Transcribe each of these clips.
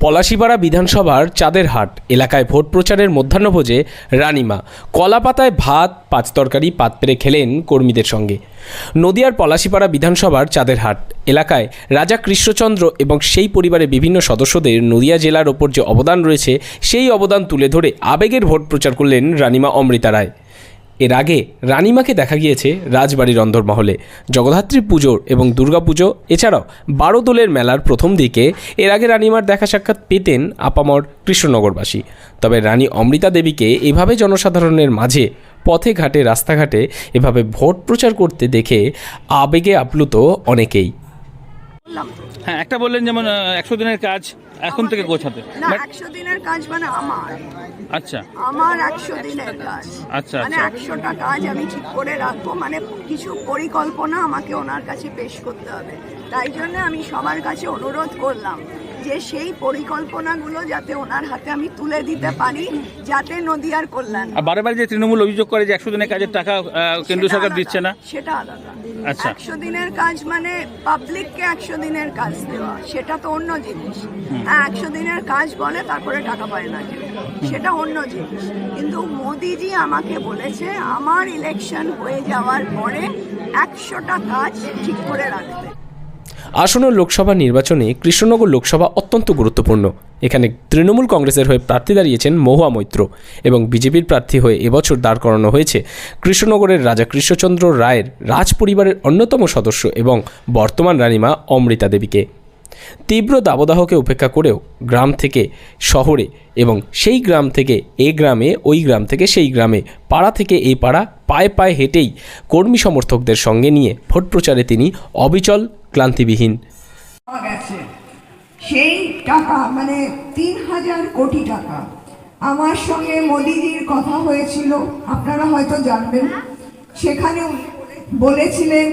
পলাশিপাড়া বিধানসভার চাঁদেরহাট এলাকায় ভোট প্রচারের মধ্যাহ্নভোজে রানিমা কলাপাতায় ভাত, পাঁচ তরকারি, পাত পেরে খেলেন কর্মীদের সঙ্গে। নদিয়ার পলাশিপাড়া বিধানসভার চাঁদেরহাট এলাকায় রাজা কৃষ্ণচন্দ্র এবং সেই পরিবারের বিভিন্ন সদস্যদের নদিয়া জেলার ওপর যে অবদান রয়েছে, সেই অবদান তুলে ধরে আবেগের ভোট প্রচার করলেন রানিমা অমৃতা রায়। এর আগে রানিমাকে দেখা গিয়েছে রাজবাড়ির অন্দরমহলে। জগদ্ধাত্রী পুজোর এবং দুর্গাপুজো এছাড়াও বারো দোলের মেলার প্রথম দিকে এর আগে রানিমার দেখা সাক্ষাৎ পেতেন আপামর কৃষ্ণনগরবাসী। তবে রানী অমৃতা দেবীকে এভাবে জনসাধারণের মাঝে, পথে ঘাটে, রাস্তাঘাটে এভাবে ভোট প্রচার করতে দেখে আবেগে আপ্লুত অনেকেই। হ্যাঁ একটা বললেন যেমন একশো দিনের কাজ এখন থেকে গোছাতে। না একশো দিনের কাজ মানে আমার। আচ্ছা। আমার একশো দিনের কাজ। আচ্ছা, মানে আচ্ছা। একশোটা কাজ আমি ঠিক করে রাখব মানে কিছু পরিকল্পনা আমাকে ওনার কাছে পেশ করতে হবে। তাই জন্য আমি সবার কাছে অনুরোধ করলাম যে সেই পরিকল্পনাগুলো যাতে ওনার হাতে আমি তুলে দিতে পারি যাতে নদিয়ার কল্যাণ। বারে বারে যে তৃণমূল অভিযোগ করে যে একশো দিনের কাজের টাকা কেন্দ্র সরকার দিচ্ছে না। সেটা আলাদা। আচ্ছা। একশো দিনের কাজ মানে পাবলিককে একশো দিনের কাজ দেওয়া সেটা তো অন্য জিনিস। হ্যাঁ একশো দিনের কাজ বলে তারপরে টাকা পায় না সেটা অন্য জিনিস। কিন্তু মোদিজি আমাকে বলেছে আমার ইলেকশন হয়ে যাওয়ার পরে একশোটা কাজ ঠিক করে রাখতে। আসন্ন লোকসভা নির্বাচনে কৃষ্ণনগর লোকসভা অত্যন্ত গুরুত্বপূর্ণ। এখানে তৃণমূল কংগ্রেসের হয়ে প্রার্থী দাঁড়িয়েছেন মহুয়া মৈত্র এবং বিজেপির প্রার্থী হয়ে এবছর দাঁড় করানো হয়েছে কৃষ্ণনগরের রাজা কৃষ্ণচন্দ্র রায়ের রাজ পরিবারের অন্যতম সদস্য এবং বর্তমান রানীমা অমৃতা দেবীকে। তীব্র দাবদাহকে উপেক্ষা করেও গ্রাম থেকে শহরে এবং সেই গ্রাম থেকে এ গ্রামে, ওই গ্রাম থেকে সেই গ্রামে, পাড়া থেকে এই পাড়া, পায়ে পায়ে হেঁটেই কর্মী সমর্থকদের সঙ্গে নিয়ে ভোট প্রচারে তিনি অবিচল ক্লান্তিবিহীন। সেই টাকা মানে তিন হাজার কোটি টাকা। আমার সঙ্গে মোদিজির কথা হয়েছিল, আপনারা হয়তো জানবেন। সেখানে বলেছিলেন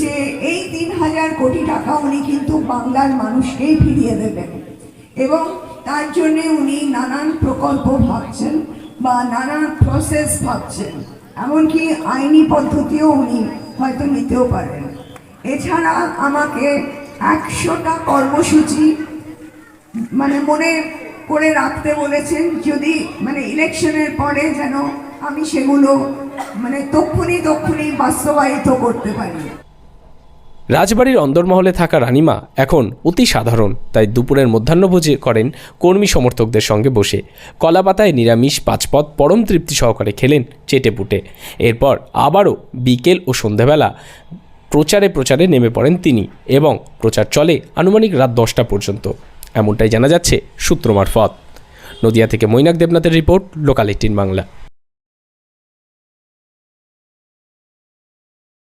যে এই তিন হাজার কোটি টাকা উনি কিন্তু বাংলার মানুষকেই ফিরিয়ে দেবেন। এবং তার জন্য উনি নানান প্রকল্প ভাবছেন বা নানান প্রসেস ভাবছেন। এমনকি আইনি পদ্ধতিও উনি হয়তো নিতেও পারেন। এছাড়া আমাকে একশোটা কর্মসূচি মানে মনে করে রাখতে বলেছেন, যদি মানে ইলেকশনের পরে যেন আমি সেগুলো মানে তক্ষুনি তক্ষুনি বাস্তবায়িত করতে পারি। রাজবাড়ির অন্দরমহলে থাকা রানিমা এখন অতি সাধারণ, তাই দুপুরের মধ্যাহ্নভোজে করেন কর্মী সমর্থকদের সঙ্গে বসে। কলাপাতায় নিরামিষ পাঁচপদ পরম তৃপ্তি সহকারে খেলেন চেটেপুটে এরপর আবারও বিকেল ও সন্ধ্যাবেলা প্রচারে প্রচারে নেমে পড়েন তিনি এবং প্রচার চলে আনুমানিক রাত দশটা পর্যন্ত। এমনটাই জানা যাচ্ছে সূত্র মারফত। নদিয়া থেকে মৈনাক দেবনাথের রিপোর্ট, লোকাল এইটিন বাংলা।